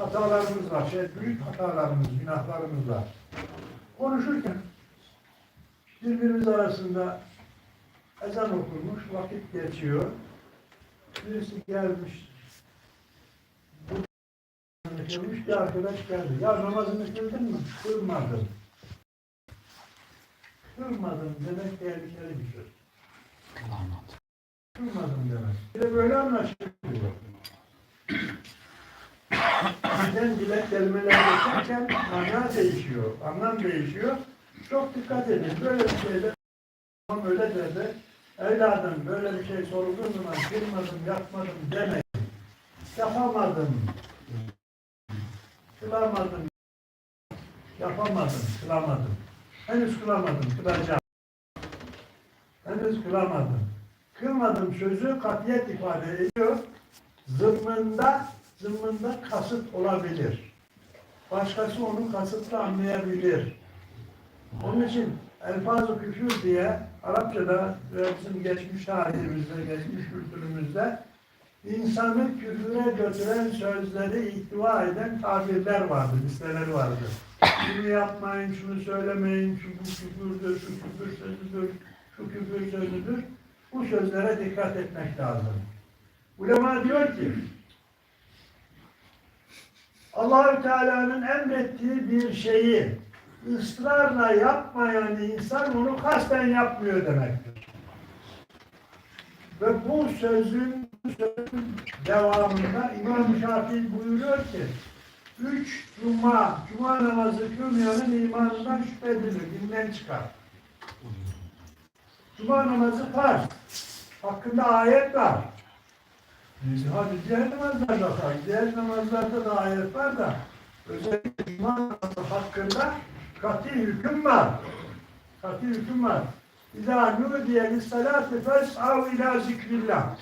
hatalarımız var. Şey, büyük hatalarımız, günahlarımız var. Konuşurken birbirimiz arasında ezan okunmuş, vakit geçiyor. Birisi gelmiş, Kılmış bir arkadaş geldi. Ya namazını kıldın mı? Kılmadım. Kılmadım demek tehlikeli bir söz. Kılmadım demek. Bir de böyle anlaşılıyor. Bizden dile kelimeler geçerken mana değişiyor, anlam değişiyor. Çok dikkat edin. Böyle bir şeyde öyle dedi. Evladım böyle bir şey sorulduğu zaman kılmadım, yapmadım demeyin. Yapamadım. Kılamadım. Yapamadım, kılamadım. Henüz kılamadım, kılacağım. Henüz kılamadım. Kılmadım sözü katiyet ifade ediyor. Zımmında, zımmında kasıt olabilir. Başkası onu kasıtlı anlayabilir. Onun için elfaz-ı küfür diye Arapçada ve bizim geçmiş tarihimizde, geçmiş kültürümüzde insanı küfüre götüren sözleri ihtiva eden tabirler vardı, listeleri vardı. Şunu yapmayın, şunu söylemeyin, şu bu küfürdür, şu küfür sözüdür, şu küfür sözüdür. Bu sözlere dikkat etmek lazım. Ulema diyor ki, Allahü Teala'nın emrettiği bir şeyi ısrarla yapmayan insan onu kasten yapmıyor demektir. Ve bu sözün, sözün devamında İmam Şafii buyuruyor ki üç cuma, cuma namazı kılmayanın imanından şüphe edilir, dinden çıkar. Cuma namazı farz. Hakkında ayet var. Hadi diğer namazlarda var. Diğer namazlarda da ayet var da özellikle cuma namazı hakkında kat'i hüküm var. Kat'i hüküm var. İzâ nudiye lissalâti fes'av ilâ zikrillah.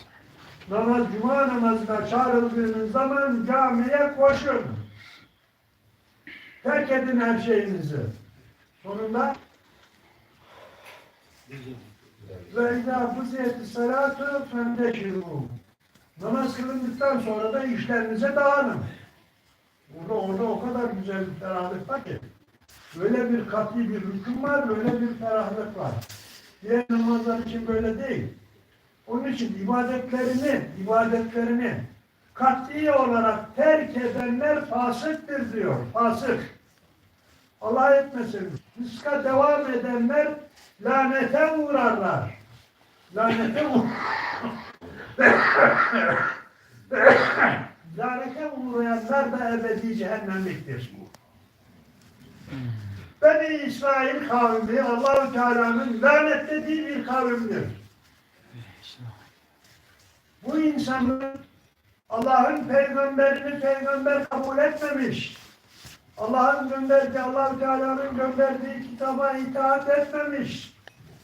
Namaz, cuma namazına çağrıldığınız zaman camiye koşun. Terk edin her şeyinizi. Sonunda ve izâ fuziyeti salâtu fendeşirû. Namaz kılındıktan sonra da işlerinize dağılın. Burada orada o kadar güzel bir ferahlık var ki. Böyle bir kat'i bir hüküm var, böyle bir ferahlık var. Diğer namazlar için böyle değil. Onun için ibadetlerini, ibadetlerini kat'i olarak terk edenler fasıktır diyor. Fasık. Allah etmesin. Fiska devam edenler lanete uğrarlar. Lanete uğrarlar. Lanete uğrayanlar da ebedi cehennemliktir. Beni İsrail kavmi Allahu Teala'nın lanetlediği bir kavimdir. Bu insanlar Allah'ın peygamberini peygamber kabul etmemiş. Allah'ın gönderdiği, Allah Teala'nın gönderdiği kitaba itaat etmemiş.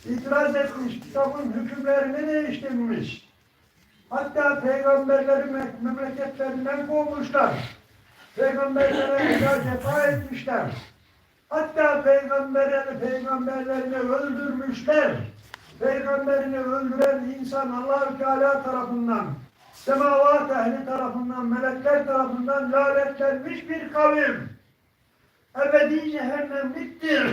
İtiraz etmiş, kitabın hükümlerini değiştirmiş. Hatta peygamberleri me- memleketlerinden kovmuşlar. Peygamberlere cefa etmişler. Hatta peygamberleri, peygamberlerini öldürmüşler. Peygamberini öldüren insan Allahü Teala tarafından, semavat ehli tarafından, melekler tarafından lanetlenmiş bir kavim. Ebedi cehennemliktir.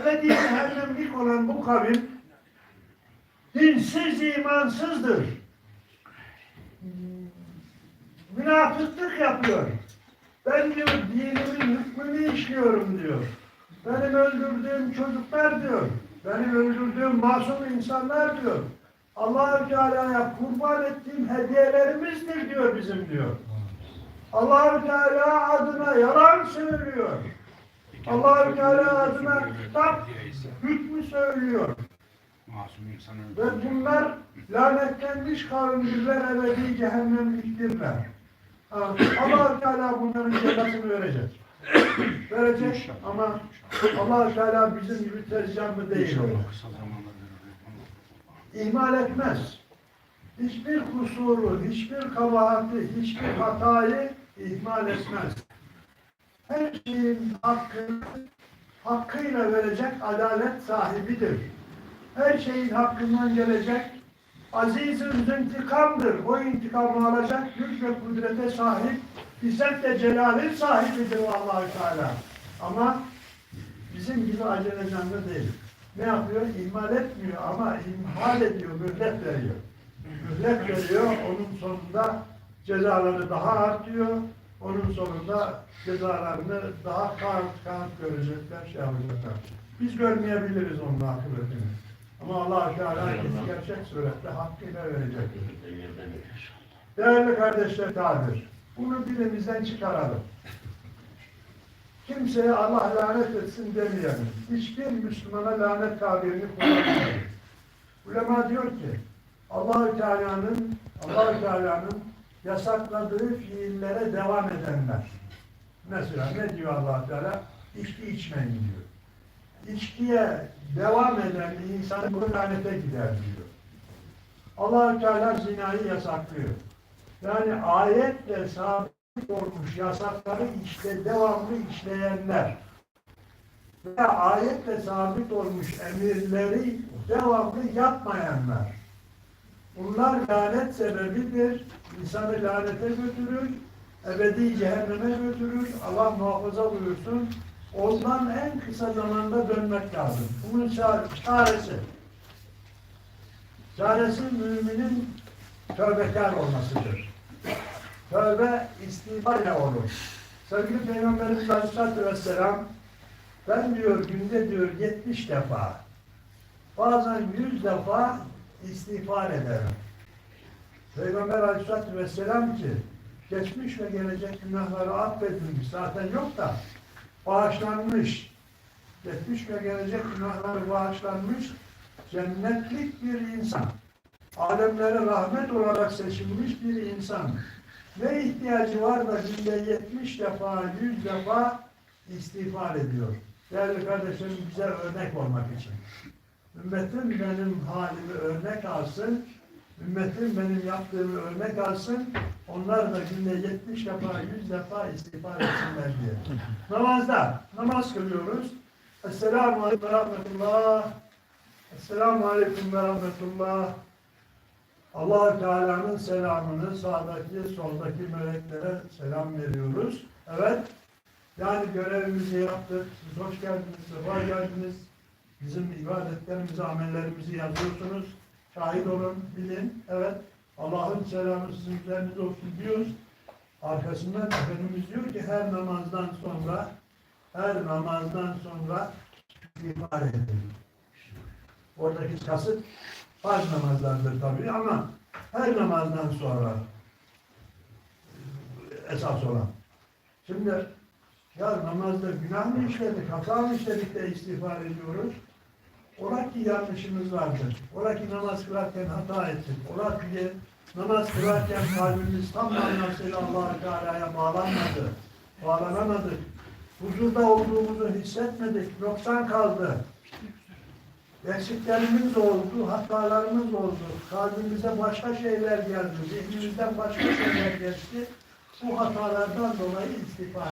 Ebedi cehennemlik olan bu kavim dinsiz, imansızdır. Münafıklık yapıyor. Ben diyor dinimin hükmünü işliyorum diyor. Benim öldürdüğüm çocuklar diyor. Benim öldürdüğüm masum insanlar diyor. Allah-u Teala'ya kurban ettiğim hediyelerimizdir diyor bizim diyor. Allah-u Teala adına yalan söylüyor. Allah-u Teala adına kitap hükmü söylüyor. Masum insanın Ve bunlar lanetlenmiş kavimdirler, ebedi cehennemliktirler. Allah Teala bunların cezasını verecek. verecek ama allah Teala bizim gibi tez canlı değil. İhmal etmez. Hiçbir kusuru, hiçbir kabahati, hiçbir hatayı ihmal etmez. Her şeyin hakkını hakkıyla verecek adalet sahibidir. Her şeyin hakkından gelecek, Aziz'in intikamdır. O intikamı alacak güç ve kudrete sahip, İzzet ve Celal'in sahibidir allah Teala. Ama bizim gibi acele canlı değil. Ne yapıyor? İhmal etmiyor ama imhal ediyor, mühlet veriyor. Mühlet veriyor, onun sonunda cezaları daha artıyor. Onun sonunda cezalarını daha kağıt kağıt görecekler, şey yapacaklar. Biz görmeyebiliriz onun akıbetini. Ama allah Teala gerçek surette hakkıyla verecek. Değerli kardeşler tabir. Bunu dilimizden çıkaralım. Kimseye Allah lanet etsin demeyelim. Hiçbir Müslümana lanet tabirini kullanmayalım. Ulema diyor ki Allahü Teala'nın Allahü Teala'nın yasakladığı fiillere devam edenler. Mesela ne diyor Allah Teala? İçki içmeyin diyor. İçkiye devam eden insan bu lanete gider diyor. allah Teala zinayı yasaklıyor. Yani ayetle sabit olmuş yasakları işte devamlı işleyenler ve ayetle sabit olmuş emirleri devamlı yapmayanlar. Bunlar lanet sebebidir. İnsanı lanete götürür, ebedi cehenneme götürür. Allah muhafaza buyursun. Ondan en kısa zamanda dönmek lazım. Bunun çare- çaresi. Çaresi müminin tövbekar olmasıdır. Tövbe istiğfarla olur. Sevgili Peygamberimiz Aleyhisselatü Vesselam ben diyor günde diyor 70 defa bazen 100 defa istiğfar ederim. Peygamber Aleyhisselatü Vesselam ki geçmiş ve gelecek günahları affedilmiş zaten yok da bağışlanmış. Geçmiş ve gelecek günahları bağışlanmış cennetlik bir insan. Alemlere rahmet olarak seçilmiş bir insan. Ne ihtiyacı var da günde 70 defa, 100 defa istiğfar ediyor. Değerli kardeşlerim bize örnek olmak için. Ümmetim benim halimi örnek alsın, ümmetim benim yaptığımı örnek alsın, onlar da günde 70 defa, 100 defa istiğfar etsinler diye. Namazda, namaz kılıyoruz. Esselamu Aleyküm ve Rahmetullah. Esselamu Aleyküm ve Rahmetullah. allah Teala'nın selamını sağdaki, soldaki meleklere selam veriyoruz. Evet, yani görevimizi yaptık. Siz hoş geldiniz, sefa geldiniz. Bizim ibadetlerimizi, amellerimizi yazıyorsunuz. Şahit olun, bilin. Evet, Allah'ın selamı sizin üzerinize olsun diyoruz. Arkasından Efendimiz diyor ki her namazdan sonra her namazdan sonra istiğfar edin. Oradaki kasıt farz namazlardır tabii ama her namazdan sonra esas olan. Şimdi ya namazda günah mı işledik, hata mı işledik de istiğfar ediyoruz? Ola ki yanlışımız vardır. Ola ki namaz kılarken hata ettik. Ola ki namaz kılarken kalbimiz tam manasıyla allah Teala'ya bağlanmadı. Bağlanamadık. Huzurda olduğumuzu hissetmedik. Noksan kaldı. Eksiklerimiz oldu, hatalarımız oldu. Kalbimize başka şeyler geldi. Zihnimizden başka şeyler geçti. Bu hatalardan dolayı istiğfar